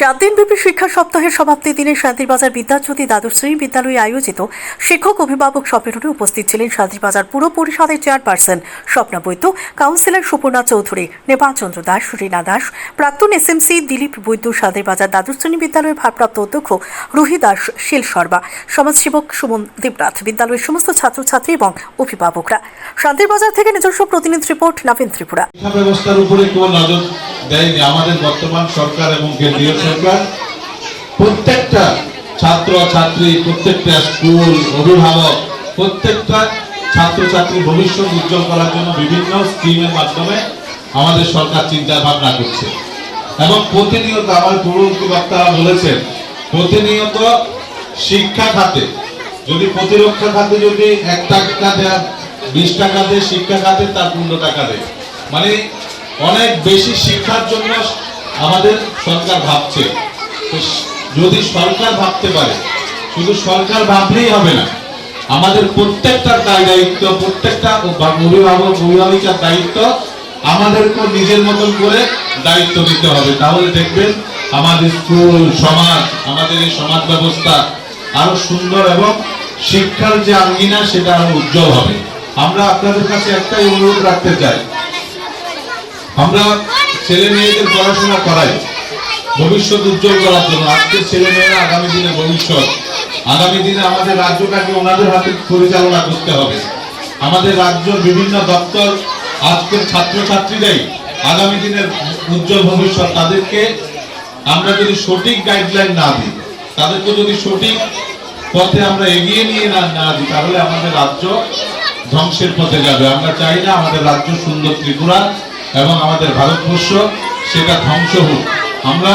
সাত দিনব্যাপী শিক্ষা সপ্তাহের সমাপ্তি দিনে শান্তিরবাজার বিদ্যাজ্যোতি দ্বাদশ শ্রেণি বিদ্যালয়ে আয়োজিত শিক্ষক অভিভাবক সম্মেলনে উপস্থিত ছিলেন শান্তিরবাজার পুর পরিষদের চেয়ারপারসন স্বপ্না বৈদ্য, কাউন্সিলর সুপর্ণা চৌধুরী নেপাল চন্দ্র দাস রীনা দাস, প্রাক্তন এসএমসি দিলীপ বৈদ্য, শান্তিরবাজার দ্বাদশ শ্রেণি বিদ্যালয়ের ভারপ্রাপ্ত অধ্যক্ষ রুহি দাস, শিল শর্মা, সমাজসেবক সুমন দেবনাথ, বিদ্যালয়ের সমস্ত ছাত্রছাত্রী এবং অভিভাবকরা। শান্তিরবাজার থেকে নিজস্ব প্রতিনিধি রিপোর্ট, নবীন ত্রিপুরা। ব্যবস্থার উপরে নজর দেয়নি। আমাদের বর্তমান সরকার এবং কেন্দ্রীয় সরকার প্রত্যেকটা ছাত্র, ছাত্রী, প্রত্যেকটা স্কুল, অভিভাবক, প্রত্যেকটা ছাত্রছাত্রী ভবিষ্যৎ উজ্জ্বল করার জন্য বিভিন্ন স্কিমের মাধ্যমে আমাদের সরকার চিন্তা ভাবনা করছে। এবং প্রতিনিয়ত আমার পূর্ববর্তী বক্তারা বলেছেন, প্রতিনিয়ত শিক্ষা খাতে, যদি প্রতিরক্ষা খাতে যদি এক টাকা দেয়া, বিশ টাকা দেয়, শিক্ষা খাতে তার পনেরো টাকা দেয়। মানে অনেক বেশি শিক্ষার জন্য আমাদের সরকার ভাবছে। যদি সরকার ভাবতে পারে, শুধু সরকার ভাবলেই হবে না, আমাদের প্রত্যেকটা দায় দায়িত্ব, প্রত্যেকটা অভা- অভিভাবক, অভিভাবিকার দায়িত্ব আমাদেরকে নিজের মতন করে দায়িত্ব নিতে হবে। তাহলে দেখবেন আমাদের স্কুল, সমাজ, আমাদের এই সমাজ ব্যবস্থা আরও সুন্দর এবং শিক্ষার যে আঙ্গিনা, সেটা আরও উজ্জ্বল হবে। আমরা আপনাদের কাছে একটাই অনুরোধ রাখতে চাই আমরা ছেলে মেয়েদের পড়াশোনা করাই। ভবিষ্যৎ উজ্জ্বল করার জন্য। আজকের ছেলে মেয়েরা আগামী দিনে ভবিষ্যৎ। আগামী দিনে আমাদের রাজ্যটাকে ওনাদের হাতে পরিচালনা করতে হবে। আমাদের রাজ্যর বিভিন্ন দপ্তর আজকের ছাত্রছাত্রীরাই আগামী দিনের উজ্জ্বল ভবিষ্যৎ তাদেরকে আমরা যদি সঠিক গাইডলাইন না দিই, তাদেরকে যদি সঠিক পথে আমরা এগিয়ে নিয়ে না না দিই, তাহলে আমাদের রাজ্য ধ্বংসের পথে যাবে। আমরা চাই না আমাদের রাজ্য সুন্দর ত্রিপুরা এবং আমাদের ভারতবর্ষ সেটা ধ্বংস হোক। আমরা